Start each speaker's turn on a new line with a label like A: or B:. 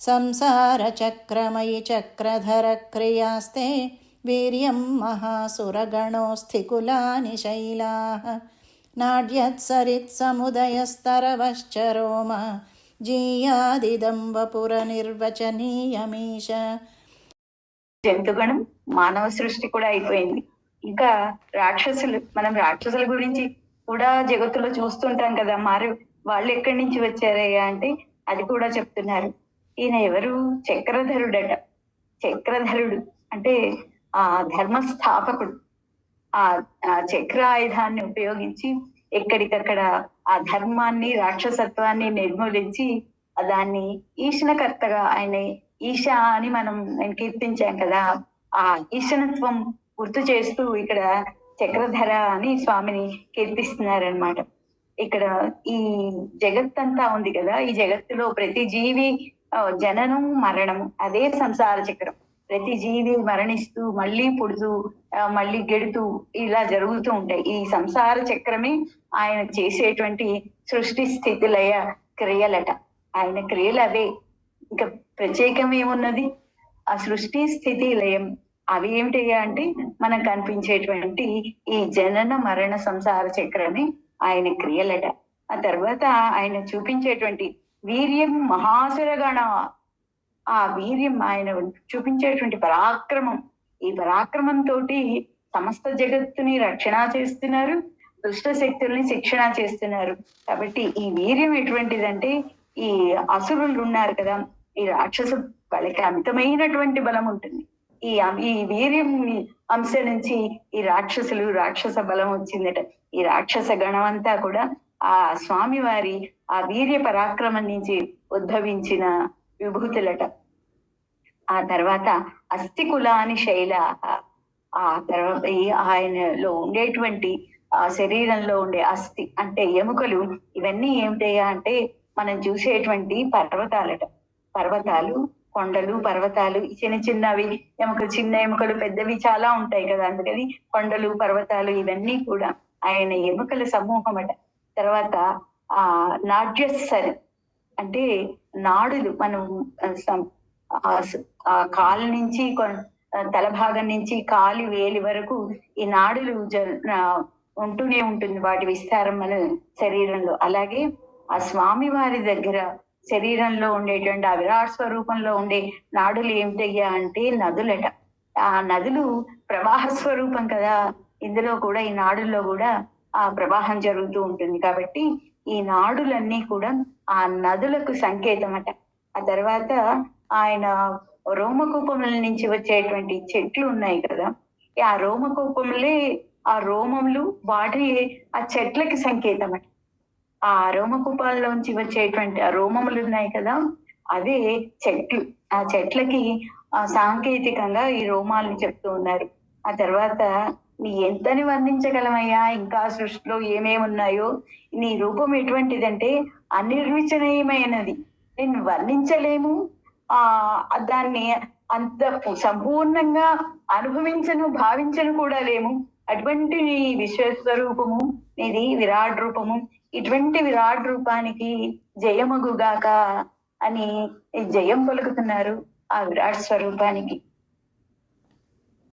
A: संसारचक्रमयि चक्रधरक्रियास्ते वीर्यं महासुरगणोऽस्थिकुलानि शैलाः नाड्यत्सरित्समुदयस्तरवश्च रोम जीयादिदं वपुरनिर्वचनीयमीश
B: జంతుగణం మానవ సృష్టి కూడా అయిపోయింది ఇంకా రాక్షసులు మనం రాక్షసుల గురించి కూడా జగత్తులో చూస్తుంటాం కదా మరి వాళ్ళు ఎక్కడి నుంచి వచ్చారయ్యా అంటే అది కూడా చెప్తున్నారు ఈయన ఎవరు? చక్రధరుడట. చక్రధరుడు అంటే ఆ ధర్మ స్థాపకుడు ఆ ఆ చక్ర ఆయుధాన్ని ఉపయోగించి ఎక్కడికక్కడ ఆ ధర్మాన్ని రాక్షసత్వాన్ని నిర్మూలించి దాన్ని ఈశనకర్తగా ఆయన ఈశ అని మనం కీర్తించాం కదా. ఆ ఈశనత్వం గుర్తు చేస్తూ ఇక్కడ చక్రధర అని స్వామిని కీర్తిస్తున్నారనమాట ఇక్కడ ఈ జగత్ అంతా ఉంది కదా. ఈ జగత్తులో ప్రతి జీవి జననం మరణం. అదే సంసార చక్రం. ప్రతి జీవి మరణిస్తూ మళ్ళీ పుడుతూ మళ్ళీ గెడుతూ ఇలా జరుగుతూ ఉంటాయి. ఈ సంసార చక్రమే ఆయన చేసేటువంటి సృష్టి స్థితిలయ క్రియలట. ఆయన క్రియలు అవే. ఇంకా ప్రత్యేకం ఏమున్నది? ఆ సృష్టి స్థితి లయం అవి ఏమిటయ్యా అంటే మనకు కనిపించేటువంటి ఈ జనన మరణ సంసార చక్రమే ఆయన క్రియలట. ఆ తర్వాత ఆయన చూపించేటువంటి వీర్యం మహాసురగణ ఆ వీర్యం ఆయన చూపించేటువంటి పరాక్రమం. ఈ పరాక్రమం తోటి సమస్త జగత్తుని రక్షణ చేస్తున్నారు దుష్ట శక్తుల్ని శిక్షణ చేస్తున్నారు. కాబట్టి ఈ వీర్యం ఎటువంటిదంటే ఈ అసురులు ఉన్నారు కదా ఈ రాక్షస వాళ్ళకి అమితమైనటువంటి బలం ఉంటుంది. ఈ ఈ వీర్యం అంశ నుంచి ఈ రాక్షసులు రాక్షస బలం వచ్చిందట. ఈ రాక్షస గణం అంతా కూడా ఆ స్వామివారి ఆ వీర్య పరాక్రమం నుంచి ఉద్భవించిన విభూతులట. ఆ తర్వాత అస్థికులాని శైల ఆ తర్వాత ఆయనలో ఉండేటువంటి ఆ శరీరంలో ఉండే అస్థి అంటే ఎముకలు ఇవన్నీ ఏమిటయ్యా అంటే మనం చూసేటువంటి పర్వతాలట. పర్వతాలు కొండలు పర్వతాలు చిన్న చిన్నవి ఎముకలు చిన్న ఎముకలు పెద్దవి చాలా ఉంటాయి కదా అందుకని కొండలు పర్వతాలు ఇవన్నీ కూడా ఆయన ఎముకల సమూహం అట తర్వాత ఆ నాడ్యస్సరి. అంటే నాడులు మనం ఆ, కాలు నుంచి కొన్- తల భాగం నుంచి కాలి వేలి వరకు ఈ నాడులు జ- ఉంటూనే ఉంటుంది వాటి విస్తారం మన శరీరంలో. అలాగే ఆ స్వామి వారి దగ్గర శరీరంలో ఉండేటువంటి ఆ విరాట్ స్వరూపంలో ఉండే నాడులు ఏమిటయ్యా అంటే నదులట. ఆ నదులు ప్రవాహ స్వరూపం కదా. ఇందులో కూడా ఈ నాడుల్లో కూడా ఆ ప్రవాహం జరుగుతూ ఉంటుంది కాబట్టి ఈ నాడులన్నీ కూడా ఆ నదులకు సంకేతం అట ఆ తర్వాత ఆయన రోమకూపముల నుంచి వచ్చేటువంటి చెట్లు ఉన్నాయి కదా ఆ రోమకూపములే ఆ రోమములు వాటి ఆ చెట్లకి సంకేతం అట ఆ రోమకూపాల్లోంచి వచ్చేటువంటి ఆ రోమములు ఉన్నాయి కదా అవే చెట్లు. ఆ చెట్లకి ఆ సాంకేతికంగా ఈ రోమాలని చెప్తూ ఉన్నారు. ఆ తర్వాత నీ ఎంతని వర్ణించగలమయ్యా? ఇంకా సృష్టిలో ఏమేమి ఉన్నాయో నీ రూపం ఎటువంటిదంటే అనిర్వచనీయమైనది. నేను వర్ణించలేము. ఆ దాన్ని అంత సంపూర్ణంగా అనుభవించను భావించను కూడా లేము. అటువంటి నీ విశ్వస్వరూపము నీది విరాట్ రూపము ఇటువంటి విరాట్ రూపానికి జయమగుగాక అని జయం పలుకుతున్నారు ఆ విరాట్ స్వరూపానికి.